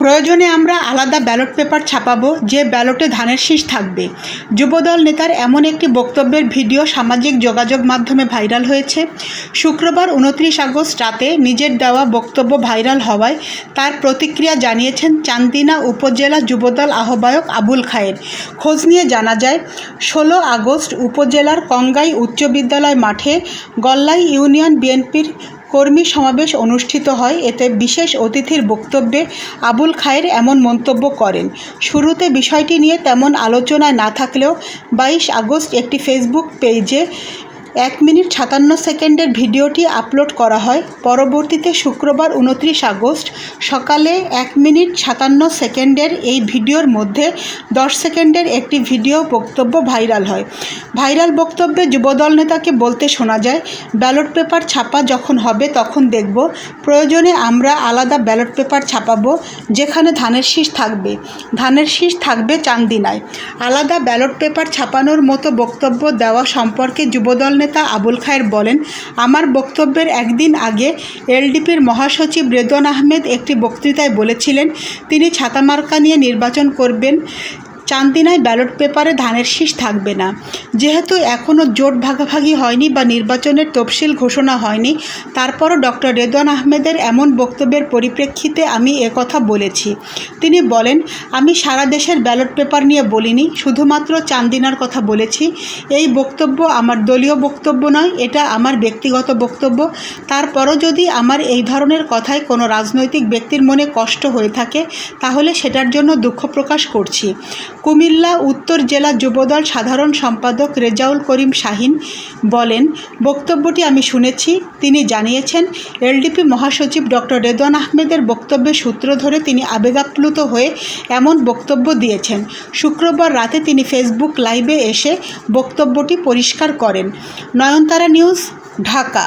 প্রয়োজনে আমরা আলাদা ব্যালট পেপার ছাপাবো, যে ব্যালটে ধানের শীষ থাকবে। যুবদল নেতার এমন একটি বক্তব্যের ভিডিও সামাজিক যোগাযোগ মাধ্যমে ভাইরাল হয়েছে। শুক্রবার উনত্রিশ আগস্ট রাতে নিজের দেওয়া বক্তব্য ভাইরাল হওয়ায় তার প্রতিক্রিয়া জানিয়েছেন চান্দিনা উপজেলা যুবদল আহ্বায়ক আবুল খায়ের। খোঁজ নিয়ে জানা যায়, ষোলো আগস্ট উপজেলার কঙ্গাই উচ্চ বিদ্যালয় মাঠে গল্লাই ইউনিয়ন বিএনপির কর্মী সমাবেশ অনুষ্ঠিত হয়। এতে বিশেষ অতিথির বক্তব্যে আবুল খায়ের এমন মন্তব্য করেন, শুরুতে বিষয়টি নিয়ে তেমন আলোচনায় না থাকলেও বাইশ আগস্ট একটি ফেসবুক পেজে এক মিনিট সাতান্ন সেকেন্ডের ভিডিওটি আপলোড করা হয়। পরবর্তীতে শুক্রবার উনত্রিশ আগস্ট সকালে এক মিনিট সাতান্ন সেকেন্ডের এই ভিডিওর মধ্যে দশ সেকেন্ডের একটি ভিডিও বক্তব্য ভাইরাল হয়। ভাইরাল বক্তব্যে যুবদল নেতাকে বলতে শোনা যায়, ব্যালট পেপার ছাপা যখন হবে তখন দেখব। প্রয়োজনে আমরা আলাদা ব্যালট পেপার ছাপাবো, যেখানে ধানের শীষ থাকবে। ধানের শীষ থাকবে চান্দিনায়। আলাদা ব্যালট পেপার ছাপানোর মতো বক্তব্য দেওয়া সম্পর্কে যুবদল নেতা আবুল খায়ের বলেন, আমার বক্তব্যের একদিন আগে এলডিপির মহাসচিব রেদন আহমেদ একটি বক্তৃতায় বলেছিলেন, তিনি ছাতামার্কা নিয়ে নির্বাচন করবেন চান্দিনায় ব্যালট পেপারে ধানের শীষ থাকবে না। যেহেতু এখনও জোট ভাগাভাগি হয়নি বা নির্বাচনের তফসিল ঘোষণা হয়নি, তারপরও ডক্টর রেদওয়ান আহমেদের এমন বক্তব্যের পরিপ্রেক্ষিতে আমি একথা বলেছি। তিনি বলেন, আমি সারা দেশের ব্যালট পেপার নিয়ে বলিনি, শুধুমাত্র চান্দিনার কথা বলেছি। এই বক্তব্য আমার দলীয় বক্তব্য নয়, এটা আমার ব্যক্তিগত বক্তব্য। তারপরও যদি আমার এই ধরনের কথায় কোনো রাজনৈতিক ব্যক্তির মনে কষ্ট হয়ে থাকে, তাহলে সেটার জন্য দুঃখ প্রকাশ করছি। কুমিল্লা উত্তর জেলা যুবদল সাধারণ সম্পাদক রেজাউল করিম শাহিন বলেন, বক্তব্যটি আমি শুনেছি। তিনি জানিয়েছেন, এলডিপি মহাসচিব ডক্টর রেদওয়ান আহমেদের বক্তব্যের সূত্র ধরে তিনি আবেগাপ্লুত হয়ে এমন বক্তব্য দিয়েছেন। শুক্রবার রাতে তিনি ফেসবুক লাইভে এসে বক্তব্যটি পরিষ্কার করেন। নয়নতারা নিউজ, ঢাকা।